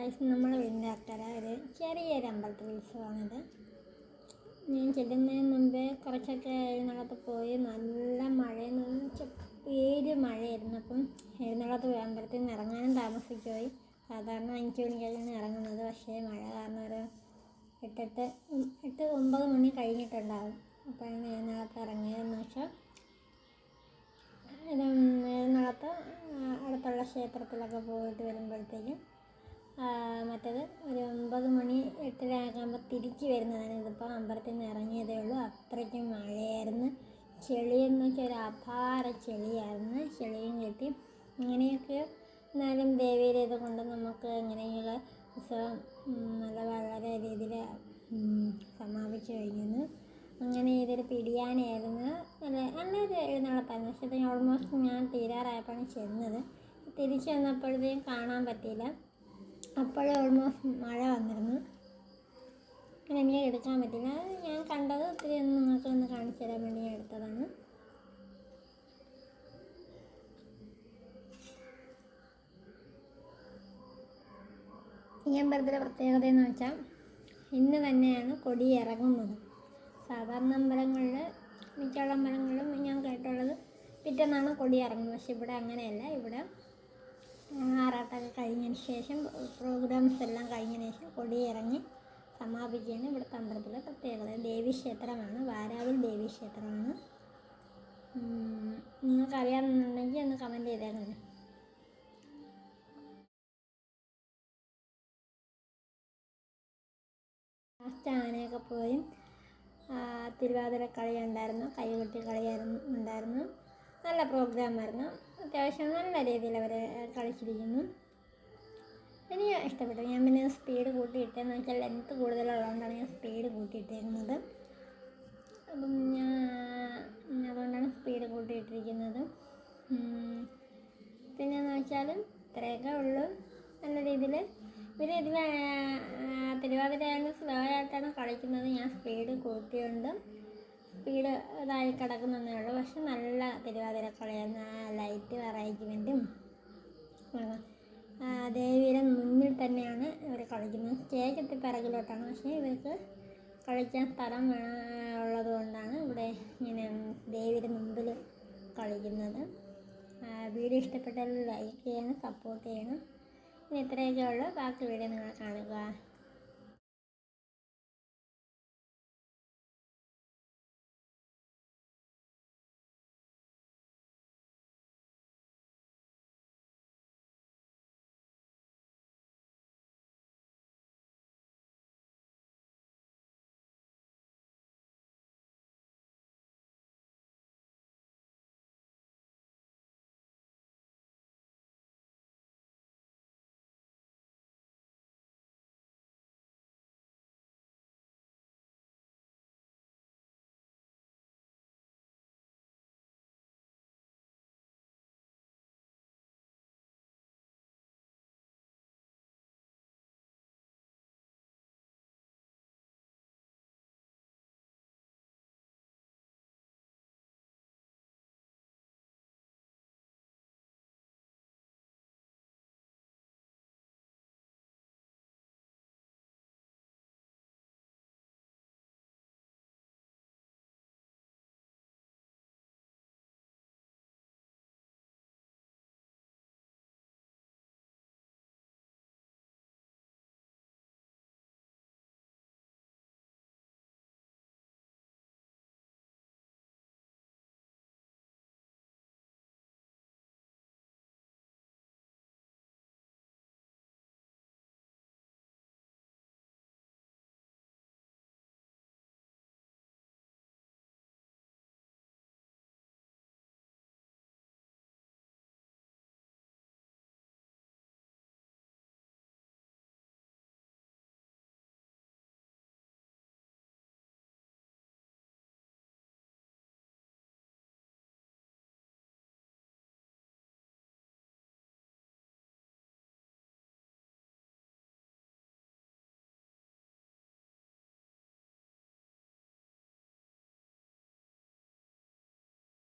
Guys നമ്മൾ വീടിന്റെ ഒരു ചെറിയൊരു അമ്പലത്തിൽ ഉത്സവമാണിത്. ഞാൻ ചെല്ലുന്നതിന് മുമ്പേ കുറച്ചൊക്കെ എഴുന്നള്ളത്ത് പോയി നല്ല മഴയെന്ന് വെച്ചാൽ പേര് മഴയായിരുന്നു. അപ്പം എഴുന്നള്ളത്ത് അമ്പലത്തിൽ നിന്ന് ഇറങ്ങാനും താമസിച്ചു പോയി സാധാരണ അഞ്ച് മണി കഴിഞ്ഞാണ് ഇറങ്ങുന്നത്. പക്ഷേ മഴ കാരണം ഒരു എട്ടെട്ട് എട്ട് ഒമ്പത് മണി കഴിഞ്ഞിട്ടുണ്ടാകും അപ്പോഴാണ് എഴുന്നള്ളത്ത് ഇറങ്ങിയതെന്ന് വെച്ചാൽ എഴുന്നള്ളത്ത് അടുത്തുള്ള ക്ഷേത്രത്തിലൊക്കെ പോയിട്ട് വരുമ്പോഴത്തേക്കും മറ്റത് ഒരു ഒമ്പത് മണി എട്ടരയാകുമ്പോൾ തിരിച്ച് വരുന്നതാണ്. ഇതിപ്പോൾ അമ്പലത്തിൽ നിന്ന് ഇറങ്ങിയതേ ഉള്ളൂ. അത്രയ്ക്കും മഴയായിരുന്നു. ചെളിയെന്ന് വെച്ചാൽ ഒരു അപാര ചെളിയായിരുന്നു. ചെളിയും കെട്ടി. ഇങ്ങനെയൊക്കെ എന്നാലും ദേവിയുടെ ഇത് കൊണ്ട് നമുക്ക് ഇങ്ങനെയുള്ള ഉത്സവം നല്ല വളരെ രീതിയിൽ സമാപിച്ചു കഴിഞ്ഞു. അങ്ങനെ ഇതൊരു പിടിയാനായിരുന്നു. നല്ല നല്ലൊരു എഴുന്നള്ളത്തായിരുന്നു പക്ഷേ ഓൾമോസ്റ്റ് ഞാൻ തീരാറായപ്പോഴാണ് ചെന്നത്. തിരിച്ചു വന്നപ്പോഴത്തേക്കും കാണാൻ പറ്റിയില്ല. അപ്പോഴേ ഓൾമോസ്റ്റ് മഴ വന്നിരുന്നു. അങ്ങനെ എനിക്ക് എടുക്കാൻ പറ്റില്ല. അത് ഞാൻ കണ്ടത് ഒത്തിരി ഒന്ന് നിങ്ങൾക്ക് ഒന്ന് കാണിച്ചു തരാൻ വേണ്ടി ഞാൻ എടുത്തതാണ്. ഈ അമ്പലത്തിലെ പ്രത്യേകത എന്ന് വെച്ചാൽ ഇന്ന് തന്നെയാണ് കൊടി ഇറങ്ങുന്നത്. സാധാരണ അമ്പലങ്ങളിൽ മിക്കുള്ള അമ്പലങ്ങളിലും ഞാൻ കേട്ടുള്ളത് പിറ്റേന്നാണ് കൊടി ഇറങ്ങുന്നത്. പക്ഷെ ഇവിടെ അങ്ങനെയല്ല. ഇവിടെ ആറാട്ടൊക്കെ കഴിഞ്ഞതിന് ശേഷം പ്രോഗ്രാംസ് എല്ലാം കഴിഞ്ഞതിന് ശേഷം കൊടിയിറങ്ങി സമാപിക്കുകയാണ് ഇവിടുത്തെ അമ്പലത്തിലെ പ്രത്യേകത. ദേവീക്ഷേത്രമാണ്. വാരാവിൽ ദേവീക്ഷേത്രമാണ്. നിങ്ങൾക്കറിയാമെന്നുണ്ടെങ്കിൽ ഒന്ന് കമന്റ് ചെയ്തേക്കണം ലാസ്റ്റ് ആനയൊക്കെ പോയി തിരുവാതിര കളി ഉണ്ടായിരുന്നു കൈകൊട്ടി കളിയായിരുന്നു ഉണ്ടായിരുന്നു. നല്ല പ്രോഗ്രാമായിരുന്നു അത്യാവശ്യം നല്ല രീതിയിൽ അവർ കളിച്ചിരിക്കുന്നു. എനിക്ക് ഇഷ്ടപ്പെട്ടു. ഞാൻ പിന്നെ സ്പീഡ് കൂട്ടിയിട്ടെന്ന് വെച്ചാൽ ലെങ്ത്ത് കൂടുതലുള്ളതുകൊണ്ടാണ് ഞാൻ സ്പീഡ് കൂട്ടിയിട്ടിരുന്നത്. അപ്പം ഞാൻ അതുകൊണ്ടാണ് സ്പീഡ് കൂട്ടിയിട്ടിരിക്കുന്നത്. പിന്നെയെന്ന് വെച്ചാൽ ഇത്രയൊക്കെ ഉള്ളൂ. നല്ല രീതിയിൽ പിന്നെ ഇതിൽ തിരുവാതിരയാണ് സ്ലോ ആയിട്ടാണ് കളിക്കുന്നത്. ഞാൻ സ്പീഡ് കൂട്ടിയുണ്ട്. സ്പീഡ് ഇതായി കിടക്കുന്നതേ ഉള്ളൂ. പക്ഷെ നല്ല തിരുവാതിര കളിയായിരുന്നു ആ ലൈറ്റ് അറേഞ്ച്മെന്റും ദേവിയുടെ മുന്നിൽ തന്നെയാണ് ഇവർ കളിക്കുന്നത്. സ്റ്റേജ് എത്തി പിറകിലോട്ടാണ്. പക്ഷേ ഇവർക്ക് കളിക്കാൻ സ്ഥലം ഉള്ളത് കൊണ്ടാണ് ഇവിടെ ഇങ്ങനെ ദേവിയുടെ മുമ്പിൽ കളിക്കുന്നത്. വീഡിയോ ഇഷ്ടപ്പെട്ടാൽ ലൈക്ക് ചെയ്യണം സപ്പോർട്ട് ചെയ്യണം. ഇനി ഇത്രയൊക്കെ ഉള്ളൂ. ബാക്കി വീഡിയോ നിങ്ങൾ കാണുക.